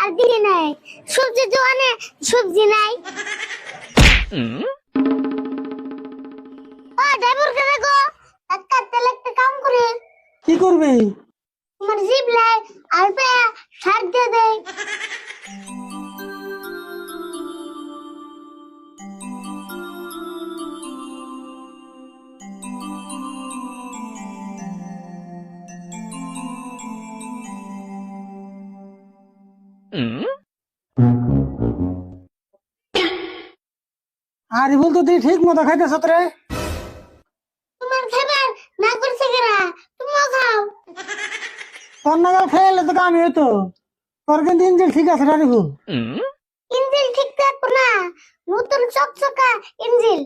আর দিয়ে নাই। সবজি দোকানে সবজি নাই। ও ড্রাইভার কে দেখো। একটা তেল একটা কাম করে। কি করবে? তোমার জিপ লাই আর পে সার দিয়ে দেয়। আর বলতো তুই ঠিক মতো খাইতেছ রে তোমার খাবার না করছে কেরা? তুমিও খাও। তোর নাগাল খেয়ে তো আমি হইতো। তোর কিন্তু ইঞ্জিন ঠিক আছে রে ভুল ইঞ্জিল ঠিক থাকব না। নতুন চকচকা ইঞ্জিল।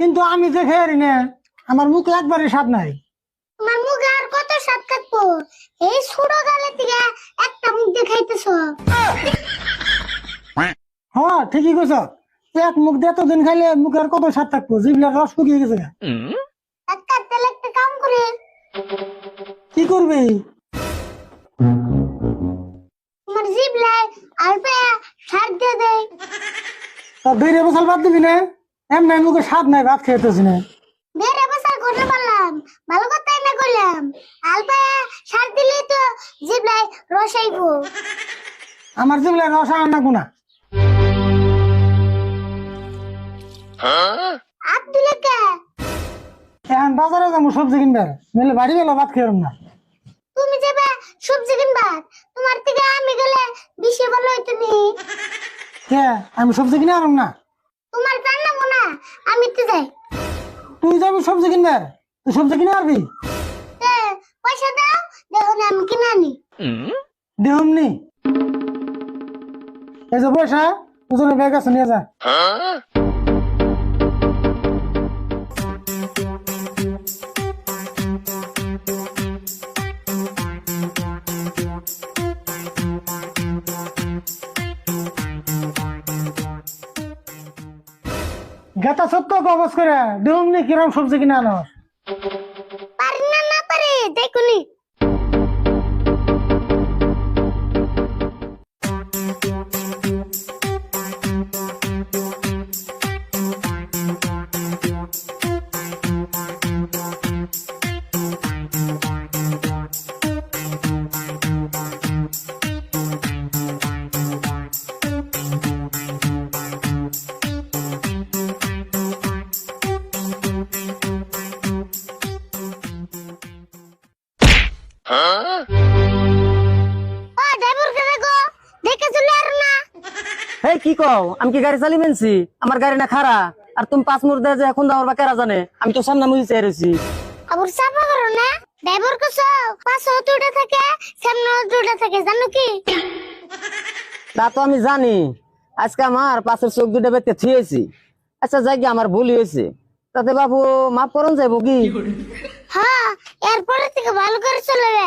কিন্তু আমি যে খেয়ে না আমার মুখ একবারই স্বাদ নাই তোমার মুখে আর কত স্বাদ থাকব এই ছোট গালে থেকে একটা মুখ দেখাইতেছ। হ্যাঁ ঠিকই কইছ। এক মুখ দিয়ে এতদিন খাইলে মুখের কত স্বাদ থাকব? জিভলার রস শুকিয়ে গেছে। একটা তেল একটা কাম করে। কি করবি? তোমার জিভ লাই আর পে সার দিয়ে দেয় তা বাদ দিবি না? এমনি মুখে স্বাদ নাই ভাত খেতেছি না। বেড়ে বসার করে বললাম ভালো কথাই না করলাম। আলপা সার দিলে তো জিভ লাই রসাইবো আমার জিভলার রস আন না। গুনা এখন বাজারে যাব সবজি কিনবার। নইলে বাড়ি গেলে ভাত খেয়ে না। তুমি যাবে সবজি কিনবা তোমার থেকে আমি গেলে বেশি ভালো হইতো নি। কে? আমি সবজি কিনে আনম না। তোমার জানাব না আমি তো যাই। তুই যাবি সবজি কিনবার? তুই সবজি কিনে আনবি? তে, পয়সা দাও দেখো না আমি কিনে আনি দেহমনি এই যে পয়সা ওজনে ব্যাগ আছে নিয়ে যা। গেতা সত্য কবজ করে দেহমনি কিরম সবজি কিনে আনো পারি না না পারে দেখুনি এই কি কও? আমি কি গাড়ি চালি মেনছি আমার গাড়ি না খারা আর তুমি পাঁচ মুহূর্তে যে এখন দাও বা কেরা জানে? আমি তো সামনে মুজি চেয়ে রয়েছি। আবার চাপা করো না। ড্রাইভার কো পাঁচ দুটা থাকে সামনে দুটা থাকে জানো কি? তা তো আমি জানি। আজকে আমার পাশের চোখ দুটো বেতে থিয়েছি আচ্ছা যাই আমার ভুল হয়েছে। তাতে বাবু মাফ করুন যাইব কি? হ্যাঁ এরপরে থেকে ভালো করে চলবে।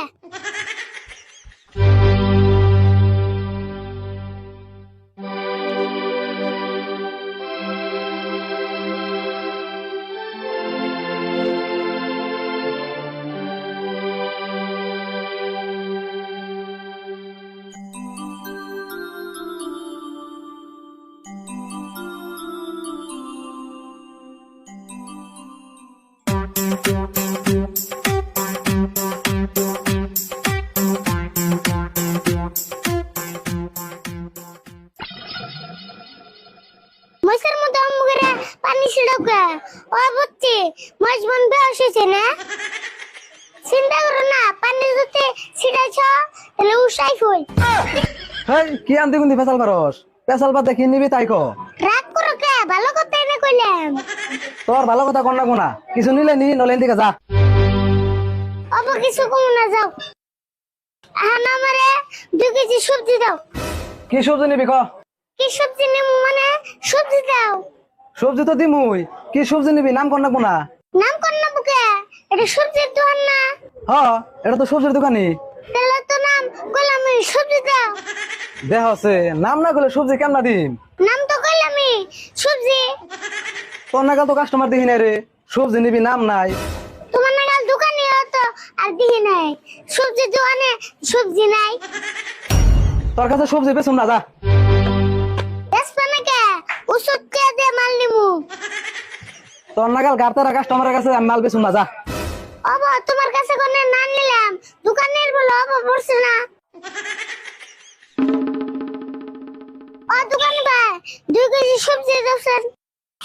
মশার মধ্যে অম্মুগরে পানি ছিড়কে। ও বুঝছি মাছ না? চিন্তা করো না পানি যদি ছিড়াইছ তাহলে উসাই ফুল। হেই কি আনতে গুন্দি ফেসাল পারস ফেসাল পাতে কি নিবি তাই কো রাগ করো কে ভালো কথা এনে কইলাম তোর ভালো কথা কর না কোনা কিছু নিলে নি নলেন দিকে যা। অব কিছু কম না যাও। এখন আমারে দু কেজি সবজি দাও। কি সবজি নিবি ক? কি সবজি নেব মানে সবজি দাও। সবজি তো দিমুই। কি সবজি নিবি নাম কর না কোনা নাম কর না বুকে? এটা সবজির দোকান না? হ এটা তো সবজির দোকানি তাহলে তো নাম গোলামি সবজি দাও। দেহ আছে নাম না করলে সবজি কেমন দিম? নাম তো তোর নাগাল তো কাস্টমার দেখি নাই রে। সবজি নিবি নাম নাই। তোমার নাগাল দোকানে তো আর দিহি নাই। সবজি দোকানে সবজি নাই। তোর কাছে সবজি বেচুম না যা। ওষুধ কে দিয়ে মাল নিমু। তোর নাগাল গাড়তারা কাস্টমারের কাছে আমি মাল বেচুম না যা। অবা তোমার কাছে কোনে না নিলাম। দোকানের বলে অবা পড়ছে না। ও দোকান ভাই দুই কেজি সবজি দাওছেন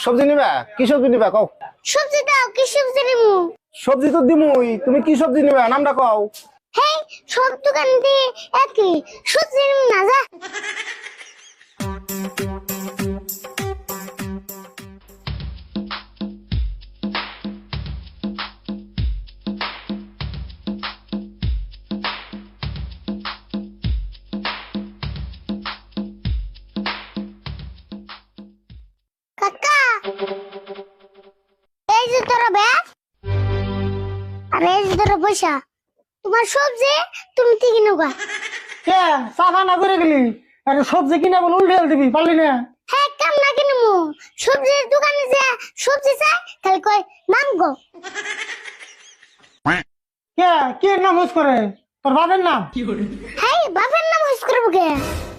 সবজি নিবা? কি সবজি নিবা কও? সবজি দাও কি সবজি নিমু? সবজি তো দিমুই তুমি কি সবজি নিবা? নামটা কও। হেই সব দোকান দিয়ে একই সবজি নিমু না যা। যে তোর ব্যাগ আর এই যে তোর পয়সা তোমার সবজি তুমি ঠিক নেবা কে সাফা না করে গেলি আরে সবজি কিনে বলে উল্টে দিবি পারলি না? হ্যাঁ কাম না কিনবো সবজির দোকানে যে সবজি চাই তাহলে কয় নাম গো। কে কে নাম হুস করে? তোর বাবার নাম? হ্যাঁ বাপের নাম হুস করব কে?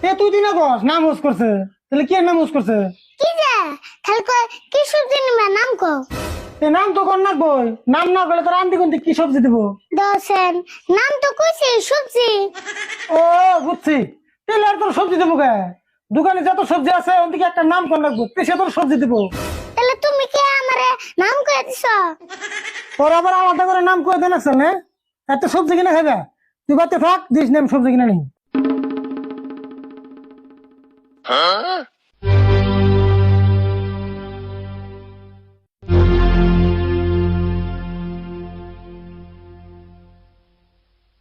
এ তুই দিনা বস নাম হুস করছে। তাহলে কে নাম হুস করছে? কি যে? তাহলে কয় কি সবজি নিবে নাম কো এ নাম তো কর না বই নাম না বলে তোর আন্টি কোনটি কি সবজি দিব? দশেন নাম তো কইছে সবজি। ও বুঝছি। তাহলে আর তোর সবজি দেবো কে? দোকানে যত সবজি আছে ওদিকে একটা নাম কর লাগবো। সে তোর সবজি দিব? তাহলে তুমি কে আমারে নাম কয়ে দিছ? তোর আবার আলাদা করে নাম করে দেন আসছে না। এত সবজি কিনে খাবে তুই বাড়িতে থাক দিস নাম সবজি কিনে নেই